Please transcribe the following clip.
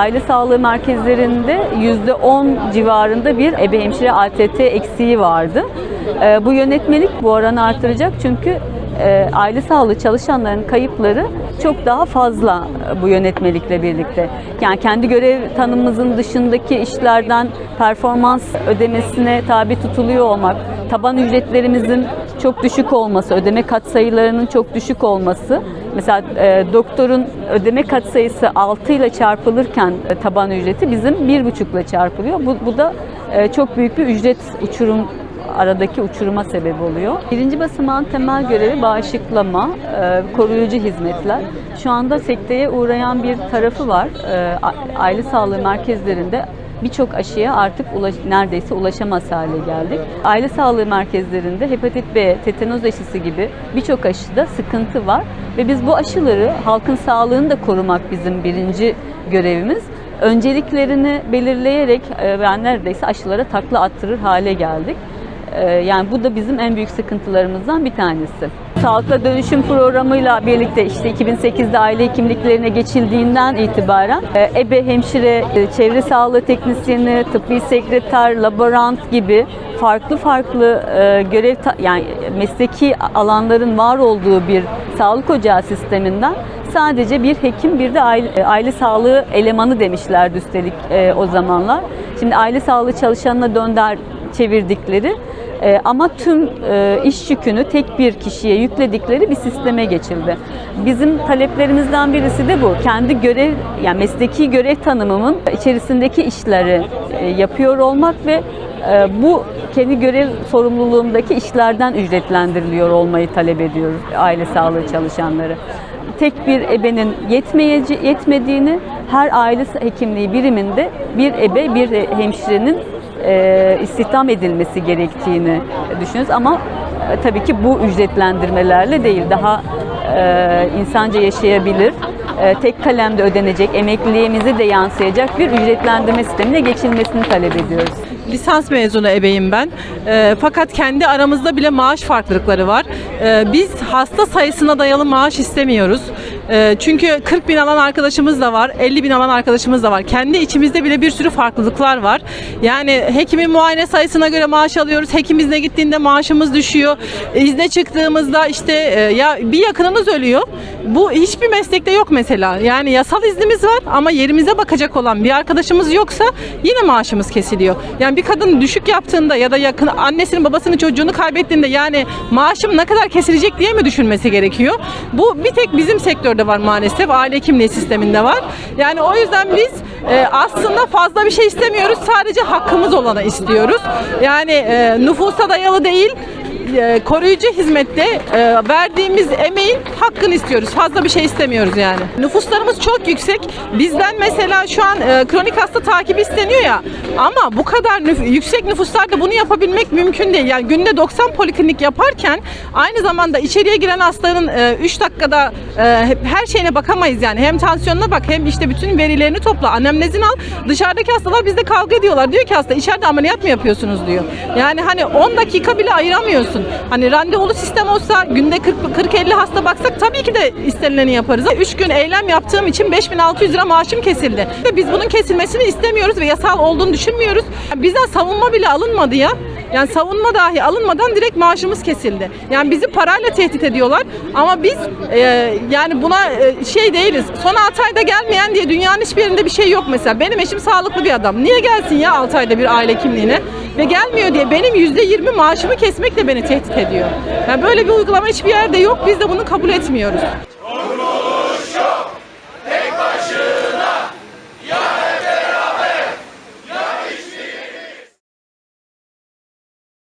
Aile sağlığı merkezlerinde %10 civarında bir ebe hemşire ATT eksiği vardı. Ee, Bu yönetmelik bu oranı artıracak çünkü e, aile sağlığı çalışanların kayıpları çok daha fazla e, bu yönetmelikle birlikte. Yani kendi görev tanımımızın dışındaki işlerden performans ödemesine tabi tutuluyor olmak, taban ücretlerimizin çok düşük olması, ödeme katsayılarının çok düşük olması. Mesela e, doktorun ödeme katsayısı 6 ile çarpılırken e, taban ücreti bizim 1,5 ile çarpılıyor. Bu, bu da e, çok büyük bir ücret uçurum aradaki uçuruma sebep oluyor. Birinci basamağın temel görevi bağışıklama, e, koruyucu hizmetler. Şu anda sekteye uğrayan bir tarafı var. E, aile sağlığı merkezlerinde birçok aşıya artık ulaş, neredeyse ulaşamaz hale geldik. Aile sağlığı merkezlerinde hepatit B, tetanoz aşısı gibi birçok aşıda sıkıntı var ve biz bu aşıları halkın sağlığını da korumak bizim birinci görevimiz. Önceliklerini belirleyerek e, ben neredeyse aşılara takla attırır hale geldik. Ee, Yani bu da bizim en büyük sıkıntılarımızdan bir tanesi. Sağlıkla dönüşüm programıyla birlikte işte 2008'de aile hekimliklerine geçildiğinden itibaren e, ebe, hemşire, e, çevre sağlığı teknisyeni, tıbbi sekreter, laborant gibi farklı farklı e, görev yani mesleki alanların var olduğu bir sağlık ocağı sisteminden sadece bir hekim bir de aile, aile sağlığı elemanı demişlerdi üstelik e, o zamanlar. Şimdi aile sağlığı çalışanına dönder çevirdikleri e, ama tüm e, iş yükünü tek bir kişiye yükledikleri bir sisteme geçildi. Bizim taleplerimizden birisi de bu. Kendi görev yani mesleki görev tanımımın içerisindeki işleri e, yapıyor olmak ve e, bu kendi görev sorumluluğumdaki işlerden ücretlendiriliyor olmayı talep ediyoruz aile sağlığı çalışanları. Tek bir ebenin yetmeyeci, yetmediğini her aile hekimliği biriminde bir ebe bir hemşirenin e, istihdam edilmesi gerektiğini düşünüyoruz ama e, tabii ki bu ücretlendirmelerle değil daha e, insanca yaşayabilir e, tek kalemde ödenecek emekliliğimize de yansıyacak bir ücretlendirme sistemine geçilmesini talep ediyoruz. Lisans mezunu ebeyim ben. Ee, fakat kendi aramızda bile maaş farklılıkları var. Ee, biz hasta sayısına dayalı maaş istemiyoruz. Ee, çünkü 40 bin alan arkadaşımız da var, 50 bin alan arkadaşımız da var. Kendi içimizde bile bir sürü farklılıklar var. Yani hekimin muayene sayısına göre maaş alıyoruz. Hekim izne gittiğinde maaşımız düşüyor. İzne çıktığımızda işte e, ya bir yakınınız ölüyor. Bu hiçbir meslekte yok mesela. Yani yasal iznimiz var ama yerimize bakacak olan bir arkadaşımız yoksa yine maaşımız kesiliyor. Yani bir kadın düşük yaptığında ya da yakın annesinin babasının çocuğunu kaybettiğinde yani maaşım ne kadar kesilecek diye mi düşünmesi gerekiyor? Bu bir tek bizim sektörde var maalesef. Aile hekimliği sisteminde var. Yani o yüzden biz e, aslında fazla bir şey istemiyoruz. Sadece hakkımız olanı istiyoruz. Yani e, nüfusa dayalı değil e, koruyucu hizmette e, verdiğimiz emeğin hakkını istiyoruz. Fazla bir şey istemiyoruz yani. Nüfuslarımız çok yüksek. Bizden mesela şu an e, kronik hasta takibi isteniyor ya. Ama bu kadar nüf- yüksek nüfuslarda bunu yapabilmek mümkün değil. Yani günde 90 poliklinik yaparken aynı zamanda içeriye giren hastanın 3 dakikada e, her şeyine bakamayız yani. Hem tansiyonuna bak hem işte bütün verilerini topla. Anemnezini al. Dışarıdaki hastalar bizde kavga ediyorlar. Diyor ki hasta içeride ameliyat mı yapıyorsunuz diyor. Yani hani 10 dakika bile ayıramıyorsun. Hani randevulu sistem olsa günde 40-50 hasta baksak tabii ki de istenileni yaparız. 3 gün eylem yaptığım için 5600 lira maaşım kesildi. Biz bunun kesilmesini istemiyoruz ve yasal olduğunu düşünmüyoruz. Bizden savunma bile alınmadı ya. Yani savunma dahi alınmadan direkt maaşımız kesildi. Yani bizi parayla tehdit ediyorlar ama biz e, yani buna e, şey değiliz. Son 6 ayda gelmeyen diye dünyanın hiçbir yerinde bir şey yok mesela. Benim eşim sağlıklı bir adam. Niye gelsin ya 6 ayda bir aile kimliğine? Ve gelmiyor diye benim %20 maaşımı kesmekle beni tehdit ediyor. Yani böyle bir uygulama hiçbir yerde yok. Biz de bunu kabul etmiyoruz.